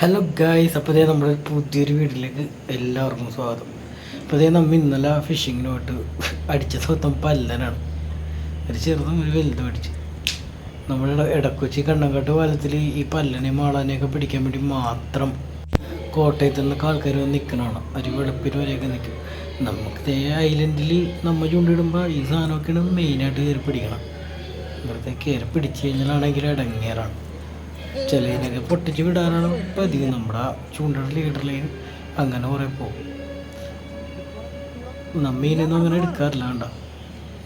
Hello guys അപ്പോൾ ഇതേ നമ്മുടെ പുതിയൊരു വീട്ടിലേക്ക് എല്ലാവർക്കും സ്വാഗതം. അപ്പോൾ ഇതേ നമ്മൾ ഇന്നലെ ഫിഷിങ്ങിന് അടിച്ച സ്വത്തം പല്ലനാണ്. ഒരു ചെറുതും ഒരു വലുതും അടിച്ച്. നമ്മുടെ ഇടക്കൊച്ചി കണ്ണങ്കാട്ട് പാലത്തിൽ ഈ പല്ലനെയും മാളാനെയൊക്കെ പിടിക്കാൻ വേണ്ടി മാത്രം കോട്ടയത്തു നിന്നൊക്കെ ആൾക്കാർ വന്ന് നിൽക്കണമാണ് ഒരു വെളുപ്പിന് വരെയൊക്കെ നിൽക്കും നമുക്ക് ഇതേ ഐലൻഡിൽ നമ്മൾ ചൂണ്ടിടുമ്പോൾ ഈ സാധനമൊക്കെയാണ് മെയിനായിട്ട് കയറി പിടിക്കണം ഇവിടുത്തെ കയറി പിടിച്ചു കഴിഞ്ഞാലാണെങ്കിൽ ഇടങ്ങേറാണ്. ചിലതിനൊക്കെ പൊട്ടിച്ച് വിടാനാണ് പതിവ്. നമ്മുടെ ചൂണ്ടയുടെ ലൈൻ അങ്ങനെ കുറേ പോകും. നമ്മീനൊന്നും അങ്ങനെ എടുക്കാറില്ല കണ്ട.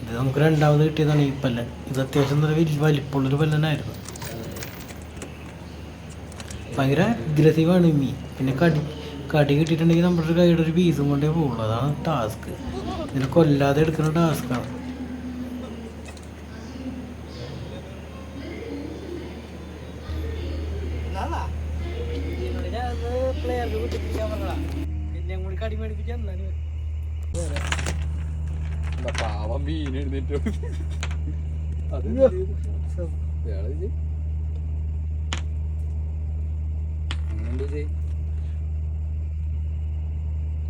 ഇത് നമുക്ക് രണ്ടാമത് കിട്ടിയതാണ് ഈ പല്ലൻ. ഇത് അത്യാവശ്യം നല്ല വലിയ വലിപ്പമുള്ളൊരു പല്ലനായിരുന്നു. ഭയങ്കര അഗ്രസീവാണ് മീൻ. പിന്നെ കടി കടി കിട്ടിയിട്ടുണ്ടെങ്കിൽ നമ്മുടെ കൈയുടെ ഒരു പീസും കൊണ്ടേ പോകുള്ളൂ. അതാണ് ടാസ്ക് ഇതിനെ കൊല്ലാതെ എടുക്കുന്ന ടാസ്ക്കാണ് എന്താ പാവം മീൻ എഴുന്നേറ്റ് അത്?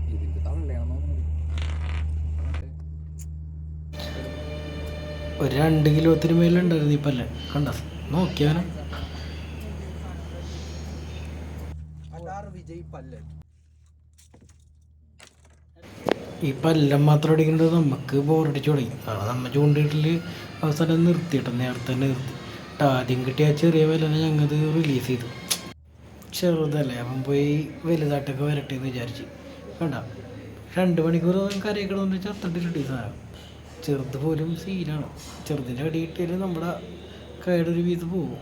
ഇതിന്റെ തള്ളയാണോ? ഒരു രണ്ട് കിലോത്തിന് മേലുണ്ടായിരുന്നു ഇപ്പല്ലേ കണ്ട? നോക്കിയാനെ വിജയ് പല്ലൻ. ഈ പല്ലം മാത്രം അടിക്കുന്നത് നമുക്ക് ബോറടിച്ചു തുടങ്ങി. കാരണം നമ്മ ചൂണ്ടിട്ടിൽ അവസാനം നിർത്തിയിട്ട് നേരത്തെ തന്നെ നിർത്തി. ആദ്യം കിട്ടിയ ചെറിയ വിലനെ ഞങ്ങത് റിലീസ് ചെയ്തു. ചെറുതല്ലേ അവൻ പോയി വലുതായിട്ടൊക്കെ വരട്ടെ എന്ന് വിചാരിച്ച്. വേണ്ട രണ്ട് മണിക്കൂർ കരയിക്കണമെന്ന് വെച്ചാൽ അത്രണ്ടിട്ട് സാധനം. ചെറുത് പോലും സീനാണ് ചെറുതിന്റെ അടി കിട്ടിയാൽ നമ്മുടെ കൈയുടെ ഒരു വീത് പോകും